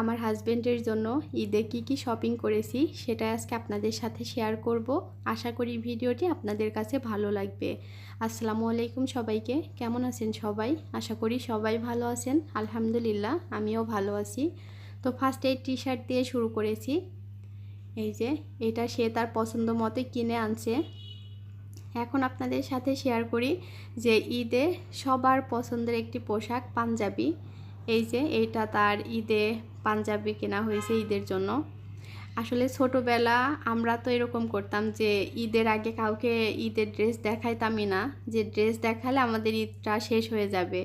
আমার হাজবেন্ডের জন্য ঈদে কী কী শপিং করেছি, সেটা আজকে আপনাদের সাথে শেয়ার করব। আশা করি ভিডিওটি আপনাদের কাছে ভালো লাগবে। আসসালামু আলাইকুম সবাইকে, কেমন আছেন সবাই? আশা করি সবাই ভালো আছেন, আলহামদুলিল্লাহ, আমিও ভালো আছি। তো ফার্স্ট এই টি শার্ট দিয়ে শুরু করেছি। এই যে, এটা সে তার পছন্দ মতো কিনে আনছে। এখন আপনাদের সাথে শেয়ার করি যে ঈদে সবার পছন্দের একটি পোশাক পাঞ্জাবি। এই যে এইটা তার ঈদে পাঞ্জাবি কেনা হয়েছে ঈদের জন্য। আসলে ছোটোবেলা আমরা তো এরকম করতাম যে ঈদের আগে কাউকে ঈদের ড্রেস দেখাইতামই না। যে ড্রেস দেখালে আমাদের ঈদটা শেষ হয়ে যাবে,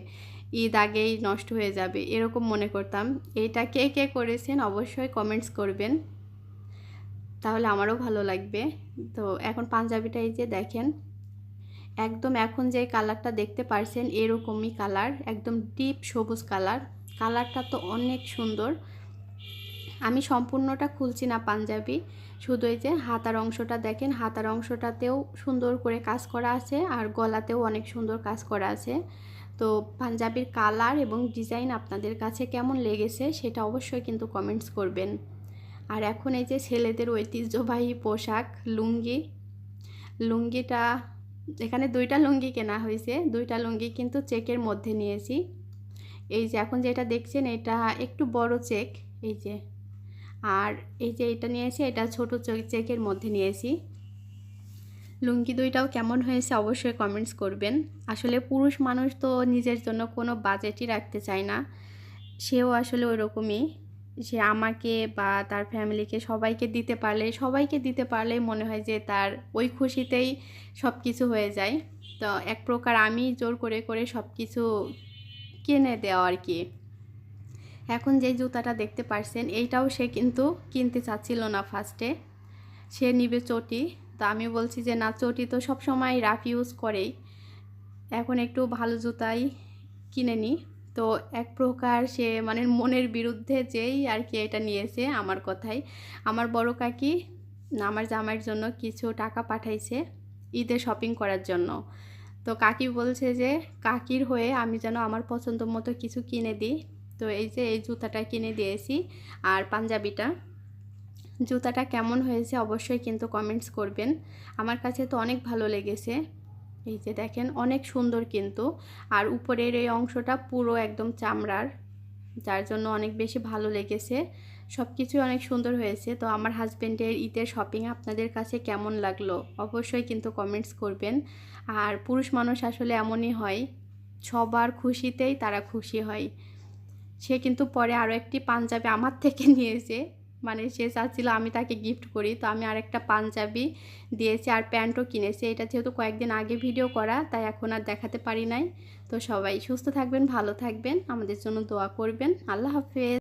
ঈদ আগেই নষ্ট হয়ে যাবে, এরকম মনে করতাম। এটা কে কে করেছেন অবশ্যই কমেন্টস করবেন। তাহলে আমারও ভালো লাগবে। তো এখন পাঞ্জাবিটা এই যে দেখেন, একদম এখন যে কালারটা দেখতে পারছেন এরকমই কালার একদম ডিপ সবুজ কালার কালারটা তো অনেক সুন্দর। আমি সম্পূর্ণটা খুলছি না পাঞ্জাবি। শুধু যে হাতার অংশটা দেখেন, হাতার অংশটাতেও সুন্দর করে কাজ করা আছে আর গলাতেও অনেক সুন্দর কাজ করা আছে। তো পাঞ্জাবির কালার এবং ডিজাইন আপনাদের কাছে কেমন লেগেছে সেটা অবশ্যই কিন্তু কমেন্টস করবেন। আর এখন এই যে ছেলেদের ঐতিহ্যবাহী পোশাক, লুঙ্গি। লুঙ্গিটা, এখানে দুইটা লুঙ্গি কেনা হয়েছে, দুইটা লুঙ্গি কিন্তু চেকের মধ্যে নিয়েছি। এই যে এখন যেটা দেখছেন, এটা একটু বড় চেক, এই যে। আর এই যে এটা নিয়েছি, এটা ছোট চেকের মধ্যে নিয়েছি। লুঙ্গি দুইটাও কেমন হয়েছে অবশ্যই কমেন্টস করবেন। আসলে পুরুষ মানুষ তো নিজের জন্য কোনো বাজেটই রাখতে চায় না। সেও আসলে ওইরকমই। সে আমাকে বা তার ফ্যামিলিকে সবাইকে দিতে পারলে, সবাইকে দিতে পারলে মনে হয় যে তার ওই খুশিতেই সব কিছু হয়ে যায়। তো এক প্রকার আমি জোর করে করে সব কিছু কিনে দেওয়া আর কি। এখন যে জুতাটা দেখতে পারছেন, এইটাও সে কিন্তু কিনতে চাচ্ছিল না ফার্স্টে সে নিবে চটি। তো আমি বলছি যে, না, চটি তো সব সময় রাফ ইউজ করেই। এখন একটু ভালো জুতাই কিনে নিই তো এক প্রকার সে মানে মনের বিরুদ্ধে যেই আর কি এটা নিয়েছে আমার কথাই। আমার বড় কাকি আমার জামাইয়ের জন্য কিছু টাকা পাঠাইছে ঈদে শপিং করার জন্য। তো কাকি বলছে যে, কাকির হয়ে আমি যেন আমার পছন্দ মতো কিছু কিনে দিই। তো এই যে এই জুতাটা কিনে দিয়েছি। আর পাঞ্জাবিটা। জুতাটা কেমন হয়েছে অবশ্যই কিন্তু কমেন্টস করবেন। আমার কাছে তো অনেক ভালো লেগেছে। এই যে দেখেন, অনেক সুন্দর কিন্তু। আর উপরের এই অংশটা পুরো একদম চামড়ার, যার জন্য অনেক বেশি ভালো লেগেছে। সব কিছুই অনেক সুন্দর হয়েছে। তো আমার হাজব্যান্ডের ঈদের শপিং আপনাদের কাছে কেমন লাগল অবশ্যই কিন্তু কমেন্টস করবেন। আর পুরুষ মানুষ আসলে এমনই হয়, সবার খুশিতেই তারা খুশি হয়। সে কিন্তু পরে আরও একটি পাঞ্জাবি আমার থেকে নিয়েছে। মানে সে চাচ্ছিল আমি তাকে গিফট করি, তো আমি আরেকটা পাঞ্জাবি দিয়েছি আর প্যান্টও কিনেছি। এটা যেহেতু কয়েকদিন আগে ভিডিও করা, তাই এখন আর দেখাতে পারি নাই। তো সবাই সুস্থ থাকবেন, ভালো থাকবেন। আমাদের জন্য দোয়া করবেন। আল্লাহ হাফেজ।